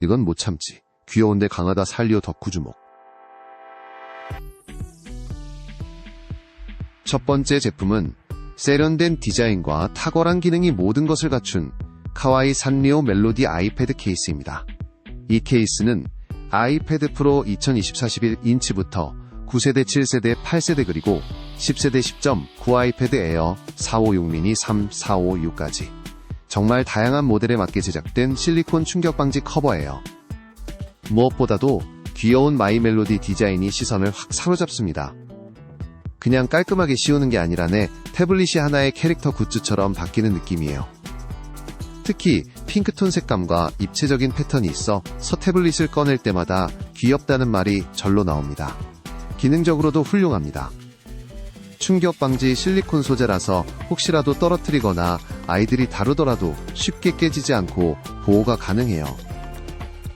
이건 못 참지. 귀여운데 강하다 살리오 덕후 주목. 첫 번째 제품은 세련된 디자인과 탁월한 기능이 모든 것을 갖춘 카와이 산리오 멜로디 아이패드 케이스입니다. 이 케이스는 아이패드 프로 2024 11인치부터 9세대, 7세대, 8세대 그리고 10세대 10.9 아이패드 에어 456 미니 3, 456까지 정말 다양한 모델에 맞게 제작된 실리콘 충격 방지 커버예요. 무엇보다도 귀여운 마이 멜로디 디자인이 시선을 확 사로잡습니다. 그냥 깔끔하게 씌우는 게 아니라네 태블릿이 하나의 캐릭터 굿즈처럼 바뀌는 느낌이에요. 특히 핑크톤 색감과 입체적인 패턴이 있어 서 태블릿을 꺼낼 때마다 귀엽다는 말이 절로 나옵니다. 기능적으로도 훌륭합니다. 충격 방지 실리콘 소재라서 혹시라도 떨어뜨리거나 아이들이 다루더라도 쉽게 깨지지 않고 보호가 가능해요.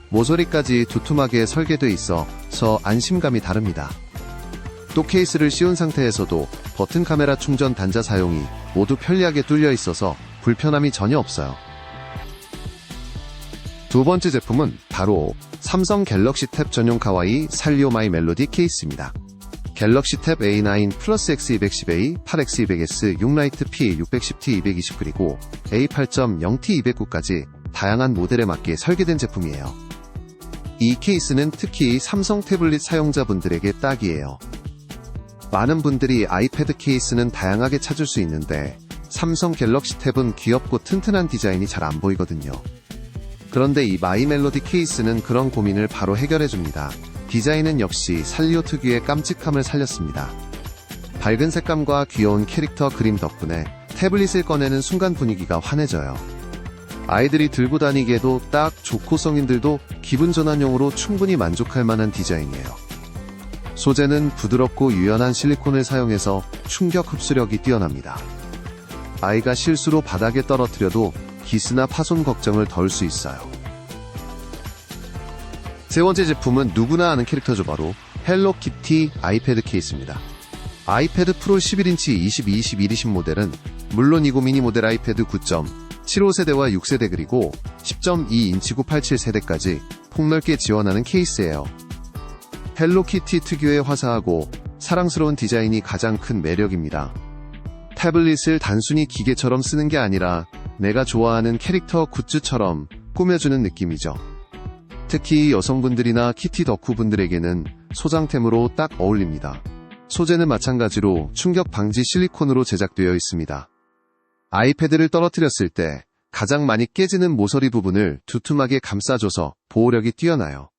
모서리까지 두툼하게 설계돼 있어서 안심감이 다릅니다. 또 케이스를 씌운 상태에서도 버튼 카메라 충전 단자 사용이 모두 편리하게 뚫려 있어서 불편함이 전혀 없어요. 두 번째 제품은 바로 삼성 갤럭시 탭 전용 카와이 살리오 마이 멜로디 케이스입니다. 갤럭시 탭 A9 플러스 X210A, 8X200S, 6라이트 P, 610T 220 그리고 A8.0T 209까지 다양한 모델에 맞게 설계된 제품이에요. 이 케이스는 특히 삼성 태블릿 사용자분들에게 딱이에요. 많은 분들이 아이패드 케이스는 다양하게 찾을 수 있는데 삼성 갤럭시 탭은 귀엽고 튼튼한 디자인이 잘 안 보이거든요. 그런데 이 마이 멜로디 케이스는 그런 고민을 바로 해결해줍니다. 디자인은 역시 살리오 특유의 깜찍함을 살렸습니다. 밝은 색감과 귀여운 캐릭터 그림 덕분에 태블릿을 꺼내는 순간 분위기가 환해져요. 아이들이 들고 다니기에도 딱 좋고 성인들도 기분 전환용으로 충분히 만족할 만한 디자인이에요. 소재는 부드럽고 유연한 실리콘을 사용해서 충격 흡수력이 뛰어납니다. 아이가 실수로 바닥에 떨어뜨려도 기스나 파손 걱정을 덜 수 있어요. 세 번째 제품은 누구나 아는 캐릭터죠 바로 헬로키티 아이패드 케이스입니다. 아이패드 프로 11인치 22, 21, 20 모델은 물론 이고 미니 모델 아이패드 9.75 세대와 6세대 그리고 10.2인치 987 세대까지 폭넓게 지원하는 케이스예요. 헬로키티 특유의 화사하고 사랑스러운 디자인이 가장 큰 매력입니다. 태블릿을 단순히 기계처럼 쓰는 게 아니라 내가 좋아하는 캐릭터 굿즈처럼 꾸며주는 느낌이죠. 특히 여성분들이나 키티 덕후분들에게는 소장템으로 딱 어울립니다. 소재는 마찬가지로 충격 방지 실리콘으로 제작되어 있습니다. 아이패드를 떨어뜨렸을 때 가장 많이 깨지는 모서리 부분을 두툼하게 감싸줘서 보호력이 뛰어나요.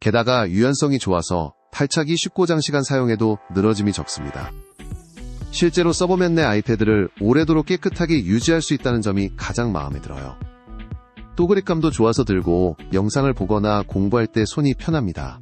게다가 유연성이 좋아서 탈착이 쉽고 장시간 사용해도 늘어짐이 적습니다. 실제로 써보면 내 아이패드를 오래도록 깨끗하게 유지할 수 있다는 점이 가장 마음에 들어요. 또 그립감도 좋아서 들고 영상을 보거나 공부할 때 손이 편합니다.